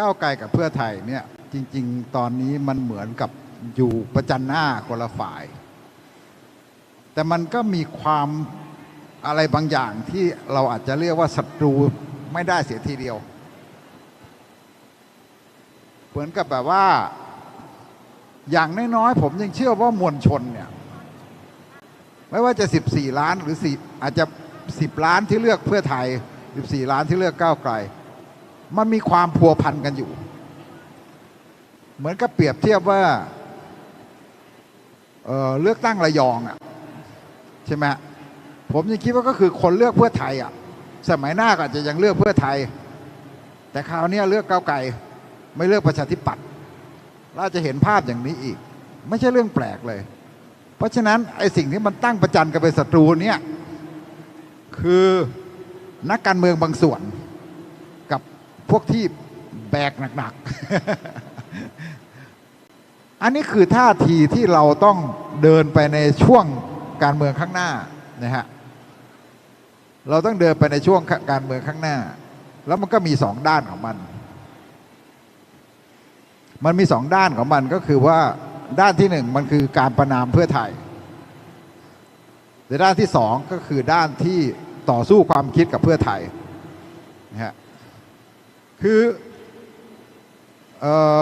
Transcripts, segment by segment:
ก้าวไกลกับเพื่อไทยเนี่ยจริง ๆ ตอนนี้มันเหมือนกับอยู่ประจันหน้าคนละฝ่าย แต่มันก็มีความอะไรบางอย่างที่เราอาจจะเรียกว่าศัตรูไม่ได้เสียทีเดียว เหมือนกับแบบว่าอย่างน้อยๆผมยังเชื่อว่ามวลชนเนี่ยไม่ว่าจะ 14 ล้านหรือ4อาจจะ 10 ล้านที่เลือกเพื่อไทย 14 ล้านที่เลือกก้าวไกล มันมีความพัวพันกันอยู่ เหมือนกับเปรียบเทียบว่าเเลือกตั้งระยองอะใช่ไหมผมยังคิดว่าก็คือคนเลือกเพื่อไทยอะ สมัยหน้าก็จะยังเลือกเพื่อไทย แต่คราวนี้เลือกก้าวไกลไม่เลือกประชาธิปัตย์เราจะเห็นภาพอย่างนี้อีก ไม่ใช่เรื่องแปลกเลย เพราะฉะนั้นไอ้สิ่งที่มันตั้งประจันกันเป็นศัตรูเนี่ยคือนักการเมืองบางส่วน พวกที่แบกหนักๆ อันนี้คือท่าทีที่เราต้องเดินไปในช่วงการเมืองข้างหน้านะฮะเราต้องเดินไปในช่วงการเมืองข้างหน้า แล้วมันก็มีสองด้านของมัน มันมีสองด้านของมันก็คือว่าด้านที่หนึ่งมันคือการประนามเพื่อไทยแต่ด้านที่สองก็คือด้านที่ต่อสู้ความคิดกับเพื่อไทยนะฮะ คือเออ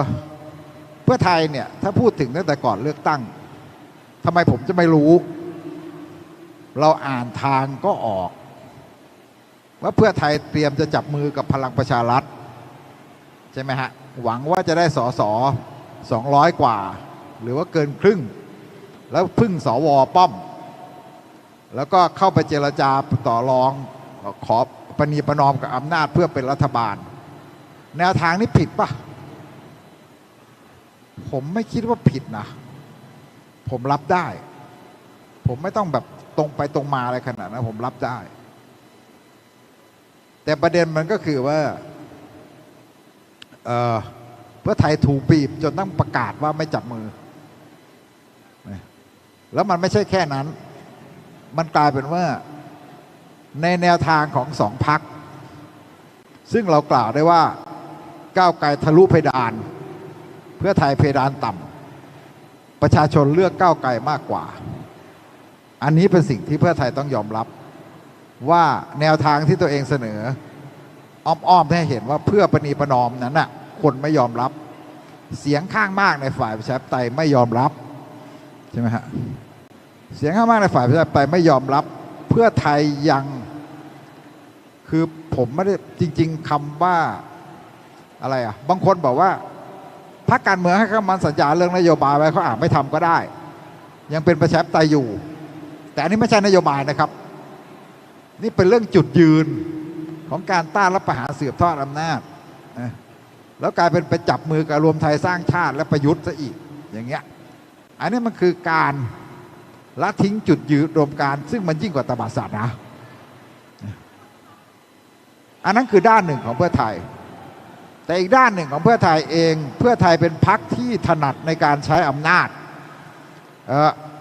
เพื่อไทยเนี่ยถ้าพูดถึงตั้งแต่ก่อนเลือกตั้งทำไมผมจะไม่รู้ เราอ่านทางก็ออก ว่าเพื่อไทยเตรียมจะจับมือกับพลังประชารัฐ ใช่ไหมฮะ หวังว่าจะได้สอสอสองร้อยกว่า หรือว่าเกินครึ่ง แล้วพึ่งสวป้อม แล้วก็เข้าไปเจรจาต่อรองขอปณีประนอมกับอำนาจเพื่อเป็นรัฐบาล แนวทางนี้ผิดปะผมไม่คิดว่าผิดนะ ผมรับได้ ผมไม่ต้องแบบตรงไปตรงมาอะไรขนาดนั้นผมรับได้ แต่ประเด็นมันก็คือว่าเออเพื่อไทยถูกบีบจนต้องประกาศว่าไม่จับมือ แล้วมันไม่ใช่แค่นั้น มันกลายเป็นว่าในแนวทางของสองพัก ซึ่งเรากล่าวได้ว่า ก้าวไกลทะลุเพดาน เพื่อไทยเพดานต่ำประชาชนเลือกก้าวไกลมากกว่า อันนี้เป็นสิ่งที่เพื่อไทยต้องยอมรับ ว่าแนวทางที่ตัวเองเสนอ อ้อมๆให้เห็นว่าเพื่อประนีประนอมนั้นน่ะคนไม่ยอมรับ เสียงข้างมากในฝ่ายประชาธิปไตยไม่ยอมรับใช่ไหมฮะเสียงข้างมากในฝ่ายประชาธิปไตยไม่ยอมรับ เพื่อไทยยังคือผมไม่ได้จริง ๆคำว่า อะไรอะบางคนบอกว่าพรรคการเมืองให้เขามันสัญญาเรื่องนโยบายไว้เขาอาจไม่ทำก็ได้ ยังเป็นประชาธิปไตยอยู่ แต่อันนี้ไม่ใช่นโยบายนะครับ นี่เป็นเรื่องจุดยืนของการต้านรับประหารสืบทอดอำนาจนะแล้วกลายเป็นไปจับมือกับรวมไทยสร้างชาติและประยุทธ์ซะอีกอย่างเงี้ยอันนี้มันคือการละทิ้งจุดยืนรวมการ ซึ่งมันยิ่งกว่าตบาศาสตร์นะ อันนั้นคือด้านหนึ่งของเพื่อไทย แต่อีกด้านหนึ่งของเพื่อไทยเอง เพื่อไทยเป็นพรรคที่ถนัดในการใช้อำนาจ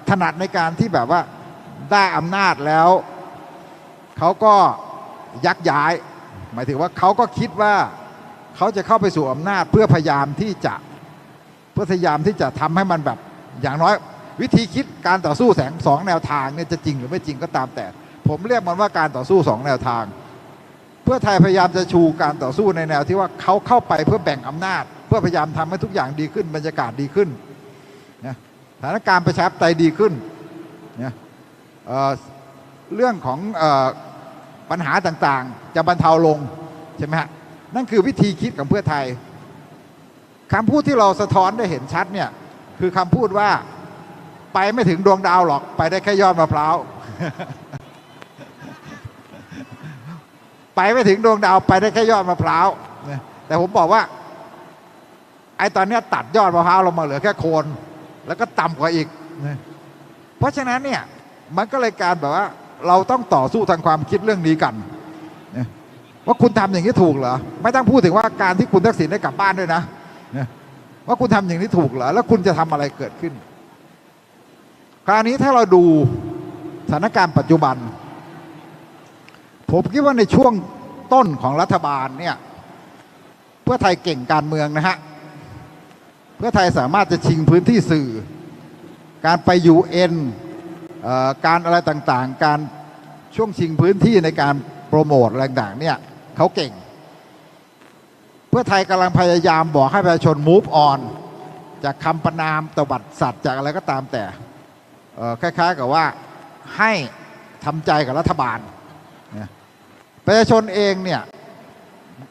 ถนัดในการที่แบบว่าได้อำนาจแล้วเขาก็ยักย้าย หมายถึงว่าเขาก็คิดว่าเขาจะเข้าไปสู่อำนาจเพื่อพยายามที่จะเพื่อพยายามที่จะทำให้มันแบบอย่างน้อย วิธีคิดการต่อสู้แสงสองแนวทางเนี่ยจะจริงหรือไม่จริงก็ตามแต่ ผมเรียกมันว่าการต่อสู้สองแนวทาง พื่อไทยพยายามจะชูการต่อสู้ในแนวที่ว่าเขาเข้าไปเพื่อแบ่งอำนาจ เพื่อพยายามทำให้ทุกอย่างดีขึ้น บรรยากาศดีขึ้นนะสถานการณ์ประชาธิปไตยดีขึ้นนะเเรื่องของออปัญหาต่างๆ จะบรรเทาลงใช่ไหมฮะนั่นคือวิธีคิดของเพื่อไทยคำพูดที่เราสะท้อนได้เห็นชัดเนี่ยคือคำพูดว่าไปไม่ถึงดวงดาวหรอกไปได้แค่ยอดมะพร้าว ไปไม่ถึงดวงดาวไปได้แค่ยอดมะพร้าวแต่ผมบอกว่า ไอ้ตอนนี้ตัดยอดมะพร้าวลงมาเหลือแค่โคน แล้วก็ต่ำกว่าอีก เพราะฉะนั้นเนี่ยมันก็เลยการแบบว่า เราต้องต่อสู้ทางความคิดเรื่องนี้กันว่าคุณทำอย่างนี้ถูกเหรอไม่ต้องพูดถึงว่าการที่คุณทักษิณได้กลับบ้านด้วยนะว่าคุณทำอย่างนี้ถูกเหรอแล้วคุณจะทำอะไรเกิดขึ้น คราวนี้ถ้าเราดูสถานการณ์ปัจจุบัน ผมคิดว่าในช่วงต้นของรัฐบาลเนี่ยเพื่อไทยเก่งการเมืองนะฮะเพื่อไทยสามารถจะชิงพื้นที่สื่อ การไปยูเอ็นการอะไรต่างๆ การช่วงชิงพื้นที่ในการโปรโมทอะไรต่างๆเนี่ยเขาเก่ง เพื่อไทยกำลังพยายามบอกให้ประชาชน move on จากคำประนามตบัดสัตว์จากอะไรก็ตามแต่คล้ายๆกับว่าให้ทำใจกับรัฐบาลนะ ประชาชนเองเนี่ย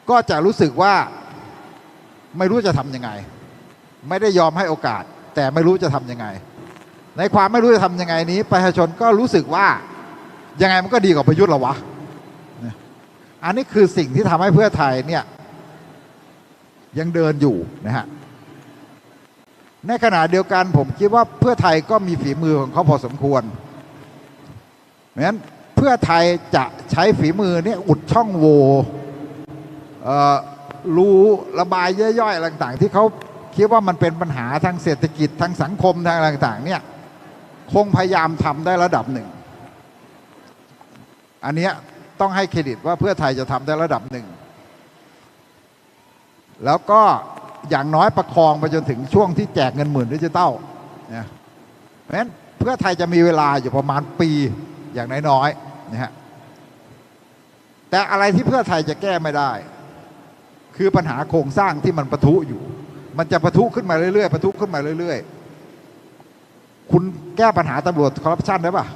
ก็จะรู้สึกว่าไม่รู้จะทำยังไง ไม่ได้ยอมให้โอกาส แต่ไม่รู้จะทำยังไง ในความไม่รู้จะทำยังไงนี้ ประชาชนก็รู้สึกว่ายังไงมันก็ดีกว่าประยุทธ์หรอวะนะอันนี้คือสิ่งที่ทำให้เพื่อไทยเนี่ยยังเดินอยู่นะฮะในขณะเดียวกันผมคิดว่าเพื่อไทยก็มีฝีมือของเขาพอสมควรเพราะฉะนั้น เพื่อไทยจะใช้ฝีมือเนี่ยอุดช่องโหว่รู้ระบายย่อยๆอะไรต่างๆ ที่เขาคิดว่ามันเป็นปัญหาทางเศรษฐกิจทางสังคมทางอะไรต่างๆเนี่ยคงพยายามทำได้ระดับหนึ่ง อันนี้ต้องให้เครดิตว่าเพื่อไทยจะทำได้ระดับหนึ่ง แล้วก็อย่างน้อยประคองไปจนถึงช่วงที่แจกเงินหมื่นดิจิตอลนะเพราะฉะนั้นเพื่อไทยจะมีเวลาอยู่ประมาณปีอย่างน้อยๆ นะฮะแต่อะไรที่เพื่อไทยจะแก้ไม่ได้ คือปัญหาโครงสร้างที่มันประทุอยู่ มันจะประทุขึ้นมาเรื่อยๆประทุขึ้นมาเรื่อย ๆ คุณแก้ปัญหาตำรวจคอร์รัปชันได้ปะ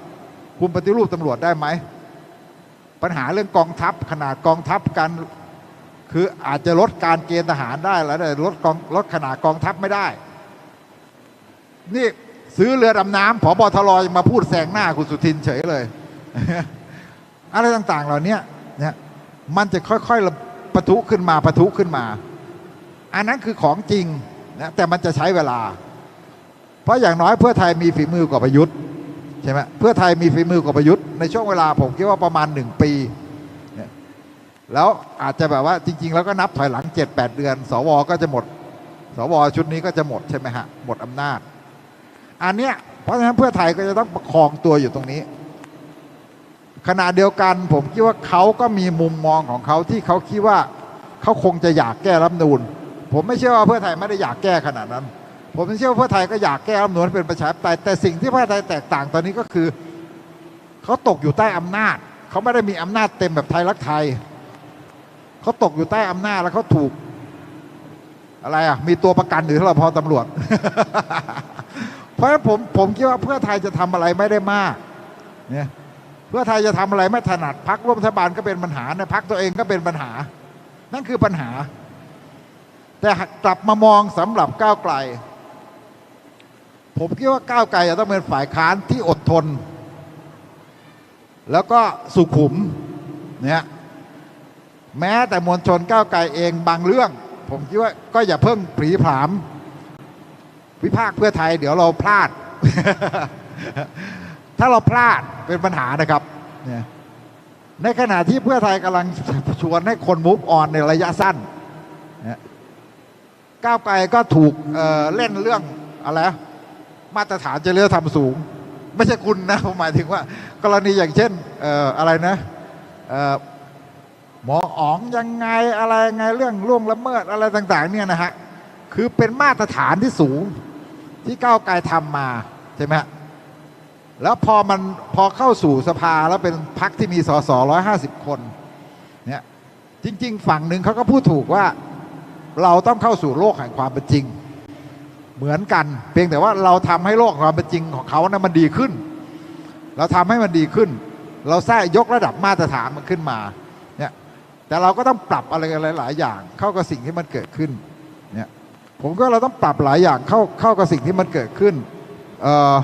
คุณปฏิรูปตำรวจได้ไหมปัญหาเรื่องกองทัพขนาดกองทัพการคืออาจจะลดการเกณฑ์ทหารได้แล้วแต่ลดกองลดขนาดกองทัพไม่ได้ นี่ซื้อเรือดำน้ำผบทรยังมาพูดแซงหน้าคุณสุทินเฉยเลย อะไรต่างๆ เหล่านี้เนี่ยมันจะค่อยๆประทุขึ้นมาประทุขึ้นมา อันนั้นคือของจริงนะแต่มันจะใช้เวลา เพราะอย่างน้อยเพื่อไทยมีฝีมือกว่าประยุทธ์ใช่ไหมเพื่อไทยมีฝีมือกว่าประยุทธ์ในช่วงเวลาผมคิดว่าประมาณหนึ่งปีแล้วอาจจะแบบว่าจริง ๆ แล้วก็นับถอยหลัง 7-8 เดือน สวก็จะหมด สวชุดนี้ก็จะหมดใช่ไหมฮะหมดอำนาจ อันเนี้ยเพราะฉะนั้นเพื่อไทยก็จะต้องประคองตัวอยู่ตรงนี้ ขณะเดียวกันผมคิดว่าเขาก็มีมุมมองของเขาที่เขาคิดว่าเขาคงจะอยากแก้รัฐมนูนผมไม่เชื่อว่าเพื่อไทยไม่ได้อยากแก้ขนาดนั้น ผมเชื่อว่าเพื่อไทยก็อยากแก้รัฐมนูนเป็นประชาธิปไตยแต่สิ่งที่เพื่อไทยแตกต่างตอนนี้ก็คือเขาตกอยู่ใต้อำนาจ เขาไม่ได้มีอำนาจเต็มแบบไทยรักไทยเขาตกอยู่ใต้อำนาจแล้วเขาถูก อะไรอะมีตัวประกันหรือเราพอตำรวจ เพราะฉะนั้นผมผมคิดว่าเพื่อไทยจะทำอะไรไม่ได้มากเนี่ย เพื่อไทยจะทำอะไรไม่ถนัดพักร่วมรัฐบาลก็เป็นปัญหาในพักตัวเองก็เป็นปัญหา นั่นคือปัญหา แต่กลับมามองสำหรับก้าวไกล ผมคิดว่าก้าวไกลจะต้องเป็นฝ่ายค้านที่อดทน แล้วก็สุขุมเนี่ยแม้แต่มวลชนก้าวไกลเองบางเรื่อง ผมคิดว่าก็อย่าเพิ่งปรีผาม วิพากษ์เพื่อไทยเดี๋ยวเราพลาด ถ้าเราพลาดเป็นปัญหานะครับเนี่ยในขณะที่เพื่อไทยกำลังชวนให้คนมุฟออนในระยะสั้นเนี่ยก้าวไกลก็ถูกเเล่นเรื่องอะไรมาตรฐานจริยธรรมสูง ไม่ใช่คุณนะผมหมายถึงว่า กรณีอย่างเช่นอออะไรนะหมออ๋องยังไงอะไรยังไงเรื่องล่วงละเมิดอะไรต่าง ๆ เนี่ยนะฮะคือเป็นมาตรฐานที่สูงที่ก้าวไกลทำมาใช่ไหมฮะ แล้วพอมันพอเข้าสู่สภาแล้วเป็นพักที่มีสสร้อยห้าสิบคนเนี่ยจริง ๆ ฝั่งหนึ่งเขาก็พูดถูกว่าเราต้องเข้าสู่โลกแห่งความเป็นจริง เหมือนกัน เพียงแต่ว่าเราทำให้โลกความเป็นจริงของเขานะมันดีขึ้น เราทำให้มันดีขึ้น เราสร้างยกระดับมาตรฐานมันขึ้นมาเนี่ยแต่เราก็ต้องปรับอะไรกันหลาย ๆ อย่าง เข้ากับสิ่งที่มันเกิดขึ้นเนี่ยผมก็เราต้องปรับหลายอย่างเข้าเข้ากับสิ่งที่มันเกิดขึ้นเอ่อ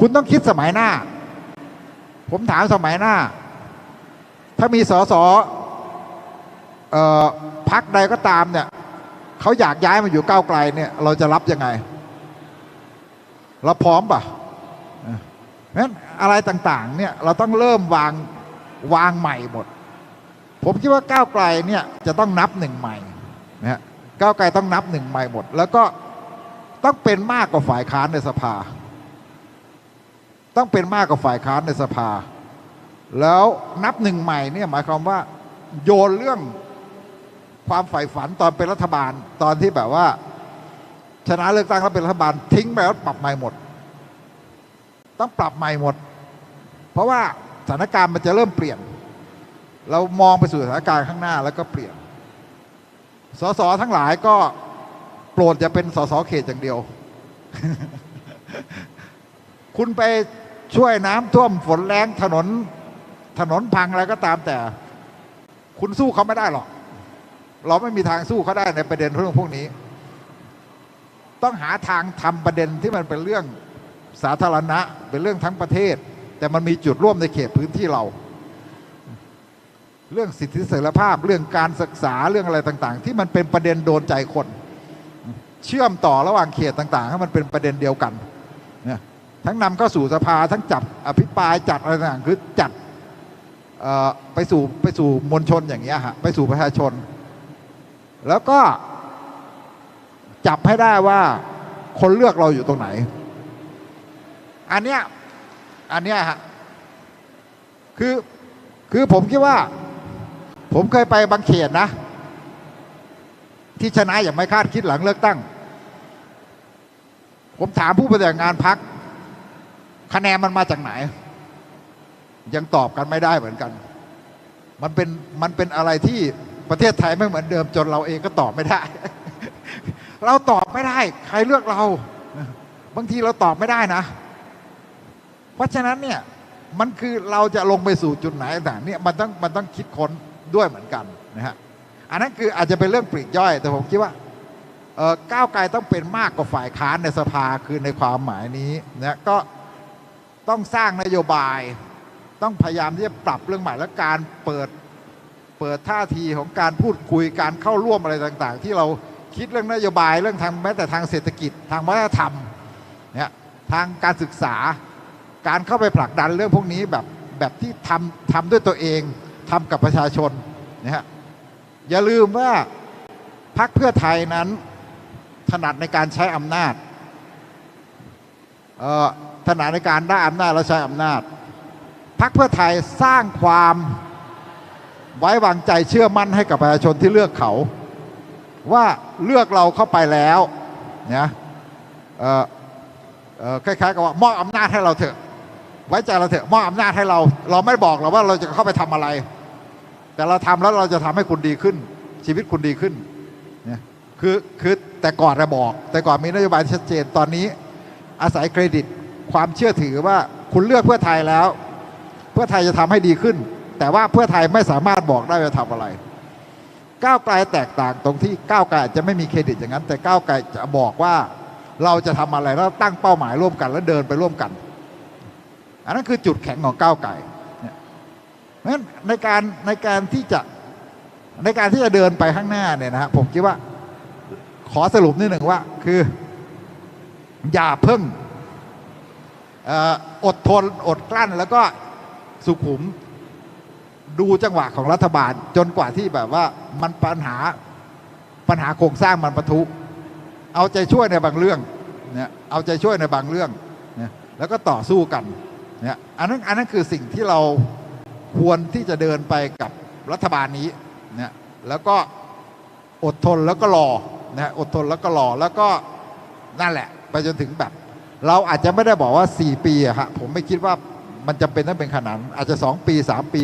คุณต้องคิดสมัยหน้า ผมถามสมัยหน้า ถ้ามีสสเอ่อพักใดก็ตามเนี่ยเขาอยากย้ายมาอยู่ก้าวไกลเนี่ย เราจะรับยังไง เราพร้อมปะเออเพราะฉะนั้นอะไรต่าง ๆ เนี่ยเราต้องเริ่มวางวางใหม่หมด ผมคิดว่าก้าวไกลเนี่ยจะต้องนับหนึ่งใหม่นะฮะก้าวไกลต้องนับหนึ่งใหม่หมด แล้วก็ต้องเป็นมากกว่าฝ่ายค้านในสภา ต้องเป็นมากกว่าฝ่ายค้านในสภา แล้วนับหนึ่งใหม่เนี่ยหมายความว่าโยนเรื่องความใฝ่ฝันตอนเป็นรัฐบาลตอนที่แบบว่า ชนะเลือกตั้งแล้วเป็นรัฐบาลทิ้งไปแล้วปรับใหม่หมด ต้องปรับใหม่หมด เพราะว่าสถานการณ์มันจะเริ่มเปลี่ยน เรามองไปสู่สถานการณ์ข้างหน้าแล้วก็เปลี่ยนสสทั้งหลายก็โปรดจะเป็นสสเขตอย่างเดียว คุณไป ช่วยน้ำท่วมฝนแรงถนน ถนนพังอะไรก็ตามแต่ คุณสู้เขาไม่ได้หรอก เราไม่มีทางสู้เขาได้ในประเด็นเรื่องพวกนี้ ต้องหาทางทำประเด็นที่มันเป็นเรื่องสาธารณะ เป็นเรื่องทั้งประเทศ แต่มันมีจุดร่วมในเขตพื้นที่เรา เรื่องสิทธิเสรีภาพเรื่องการศึกษาเรื่องอะไรต่าง ๆ ที่มันเป็นประเด็นโดนใจคน เชื่อมต่อระหว่างเขตต่าง ๆ ให้มันเป็นประเด็นเดียวกัน ทั้งนำเข้าสู่สภาทั้งจับอภิปรายจัดอะไรต่างคือจัดไปสู่ไปสู่มวลชนอย่างเงี้ยฮะไปสู่ประชาชน แล้วก็จับให้ได้ว่าคนเลือกเราอยู่ตรงไหน อันเนี้ยอันเนี้ยฮะคือคือผมคิดว่า ผมเคยไปบางเขตนะ ที่ชนะอย่างไม่คาดคิดหลังเลือกตั้ง ผมถามผู้ปฏิบัติงานพัก คะแนนมันมาจากไหน ยังตอบกันไม่ได้เหมือนกัน มันเป็นมันเป็นอะไรที่ประเทศไทยไม่เหมือนเดิมจนเราเองก็ตอบไม่ได้ เราตอบไม่ได้ ใครเลือกเรา บางทีเราตอบไม่ได้นะ เพราะฉะนั้นเนี่ยมันคือเราจะลงไปสู่จุดไหนต่างเนี่ยมันต้องมันต้องคิดค้นด้วยเหมือนกันนะฮะอันนั้นคืออาจจะเป็นเรื่องปลีกย่อย แต่ผมคิดว่าก้าวไกลต้องเป็นมากกว่าฝ่ายค้านในสภาคือในความหมายนี้นะก็ ต้องสร้างนโยบาย ต้องพยายามที่จะปรับเรื่องใหม่และการเปิดเปิดท่าทีของการพูดคุยการเข้าร่วมอะไรต่างๆ ที่เราคิดเรื่องนโยบายเรื่องทางแม้แต่ทางเศรษฐกิจทางวัฒนธรรมเนี่ยทางการศึกษาการเข้าไปผลักดันเรื่องพวกนี้แบบแบบที่ทำทำด้วยตัวเองทำกับประชาชนนะฮะอย่าลืมว่าพรรคเพื่อไทยนั้นถนัดในการใช้อำนาจเอ่อ ถนัดในการได้อำนาจและใช้อำนาจพรรคเพื่อไทยสร้างความไว้วางใจเชื่อมั่นให้กับประชาชนที่เลือกเขา ว่าเลือกเราเข้าไปแล้วนะเอ่อเอ่อคล้ายๆกับว่ามอบอำนาจให้เราเถอะ ไว้ใจเราเถอะมอบอำนาจให้เรา เราไม่บอกหรอกว่าเราจะเข้าไปทำอะไร แต่เราทำแล้วเราจะทำให้คุณดีขึ้น ชีวิตคุณดีขึ้นเนี่ยคือคือแต่ก่อนเราบอก แต่ก่อนมีนโยบายชัดเจนตอนนี้อาศัยเครดิต ความเชื่อถือว่าคุณเลือกเพื่อไทยแล้ว เพื่อไทยจะทำให้ดีขึ้น แต่ว่าเพื่อไทยไม่สามารถบอกได้ว่าทำอะไร ก้าวไกลแตกต่างตรงที่ก้าวไกลจะไม่มีเครดิตอย่างนั้น แต่ก้าวไกลจะบอกว่าเราจะทำอะไรแล้วตั้งเป้าหมายร่วมกันแล้วเดินไปร่วมกัน อันนั้นคือจุดแข็งของก้าวไกลนั้นในการในการที่จะในการที่จะเดินไปข้างหน้าเนี่ยนะฮะผมคิดว่าขอสรุปนิดหนึ่งว่าคือ อย่าเพิ่ง อดทนอดกลั้นแล้วก็สุขุมดูจังหวะของรัฐบาล จนกว่าที่แบบว่ามันปัญหาปัญหาโครงสร้างมันปะทุ เอาใจช่วยในบางเรื่องเนี่ยเอาใจช่วยในบางเรื่องเนี่ยแล้วก็ต่อสู้กันเนี่ยอันนั้นอันนั้นคือสิ่งที่เราควรที่จะเดินไปกับรัฐบาลนี้เนี่ยแล้วก็อดทนแล้วก็รอนะอดทนแล้วก็รอแล้วก็นั่นแหละ ไปจนถึงแบบ เราอาจจะไม่ได้บอกว่า 4 ปีอะฮะผมไม่คิดว่ามันจะเป็นต้องเป็นขนาดนั้นอาจจะ 2 ปี 3 ปี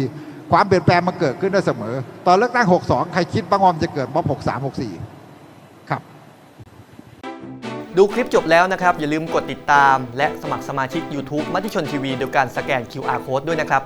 ความเปลี่ยนแปลงมันเกิดขึ้นได้เสมอ ตอนเลือกตั้ง 62 ใครคิดบ้างว่ามันจะเกิดม็อบ63 64 ครับ ดูคลิปจบแล้วนะครับ อย่าลืมกดติดตาม และสมัครสมาชิก YouTube มติชนทีวีโดยการสแกน QR Code ด้วยนะครับ